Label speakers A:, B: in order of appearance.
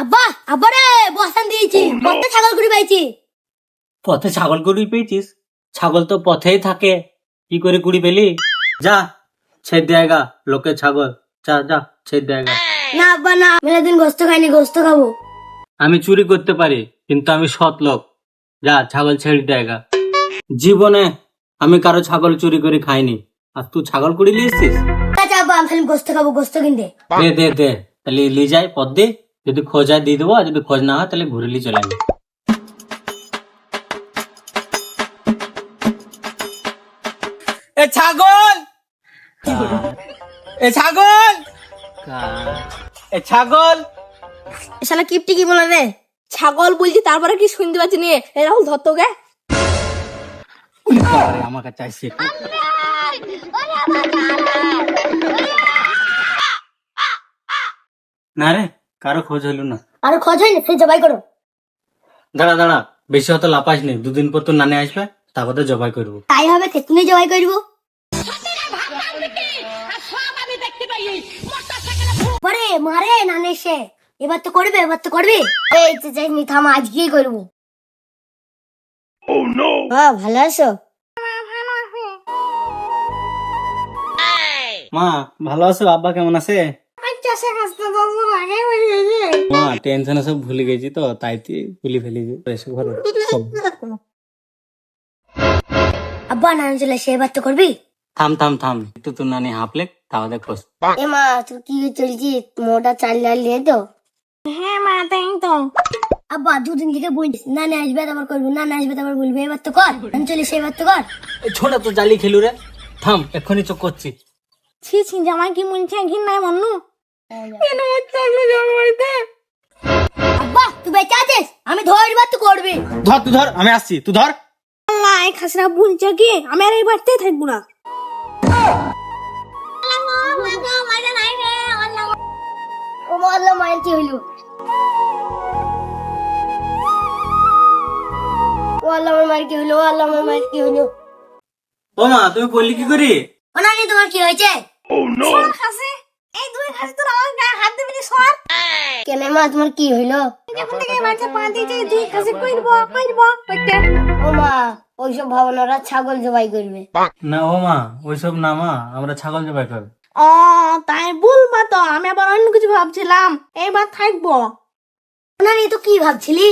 A: আব্বা আব্বা রে বসান দিয়েছি কত ছাগল করে পাইছি।
B: পথে ছাগল কুড়ি পেয়েছিস? ছাগল তো পথেই থাকে। কি করে কুড়ি পেলি? যা ছেদ দেয়গা লোকে ছাগল। যা যা ছেদ দেয়গা
A: না আব্বা না মেলা দিন গোস্ত খাইনি গোস্ত খাব।
B: আমি চুরি করতে পারি কিন্তু আমি সৎ লোক। যা ছাগল ছেড়ে দেয়গা জীবনে আমি কারও ছাগল চুরি করে খাইনি। আর তুই ছাগল কুড়ি লিয়েছিস
A: আচ্ছা আব্বা আমি খালি গোস্ত খাব গোস্ত কিনতে।
B: দে দে দে। তাহলে লি যাই পদ দে। যদি খোঁজ হয় দিয়ে দেবো আর যদি খোঁজ না হয় তাহলে ঘুরে লি চলে যাবে
C: এ ছাগল! এ ছাগল! এ ছাগল!
A: শালা কিপটি কি বলে রে?
D: ছাগল বলছি তারপরে কি শুনতে পাচ্ছি নে? এই রাহুল ধরতো গে
B: আমার কাছে আসছে না রে কারও খোঁজ হলো না।
A: আর খোঁজ হয়নি সে জবাই করো।
B: দাঁড়া দাঁড়া বেশি হয়তো লাপাস নি। দুদিন পর তো নানে আসবে তারপর তো জবাই করব।
A: তাই হবে তেতুনি জবাই করব। পরে মারে নানে সে এবার তো করবে এবার তো করবি। এই তো চাইনি থাম আজকেই করব। হ্যাঁ ভালো আছো?
B: মা ভালো আছো? আব্বা কেমন আছে? মা টেনশনে সব ভুলে গেছি তো তাই তুই ভুলে ফেলেছি। এসে ঘরে
A: আব্বা চলে সে এবার তো করবি?
B: থাম থাম থাম। একটু তোর নানি হাঁপলে তাহলে খোঁজ
A: এ মা তুই কি চলছি? মোটা চাল ডাল নিয়ে তো?
D: হ্যাঁ মা তাই তো।
A: আব্বা দুদিন থেকে বলছিস নানা আসবে তারপর করব নানা আসবে তারপর বলবি এবার তো কর। আমি চলে সে এবার তো কর।
B: ছোটা তো জালি খেলু রে। থাম এক্ষুনি চোখ করছি।
D: ছি ছি জামাই কি মন চাই ঘিন নাই মন্নু? কেন থাকল জামাই
A: আব্বা তুই বেঁচে আছিস? আমি ধরবার তো করবি।
C: ধর তুই ধর আমি আসছি তুই ধর।
D: আল্লাহ এই খাসরা বলছে কি আমি আর এই বাড়িতে থাকব না।
A: ও আল্লাহ মায়ের কি হইল ও আল্লাহ আমার মায়ের কি হইল ও আল্লাহ আমার মায়ের কি হইল
B: ও মা তুমি বললি কি করি?
A: ও তোমার কি হয়েছে?
D: খাসে এই দুই খাসি তোর আমার গায়ে হাত দিবি নি সর।
A: কেন মা তোমার কি হইল?
D: যখন থেকে এই পা দিয়েছে দুই খাসি কইরবো কইরবো কইতে।
A: ও মা ওইসব ভাবনারা ছাগল জবাই করবে।
B: না ও মা ওইসব না মা আমরা ছাগল জবাই করব।
D: ও তাই বলবা তো আমি আবার অন্য কিছু ভাবছিলাম। এইবার থাকব।
A: নানি তো কি ভাবছিলি?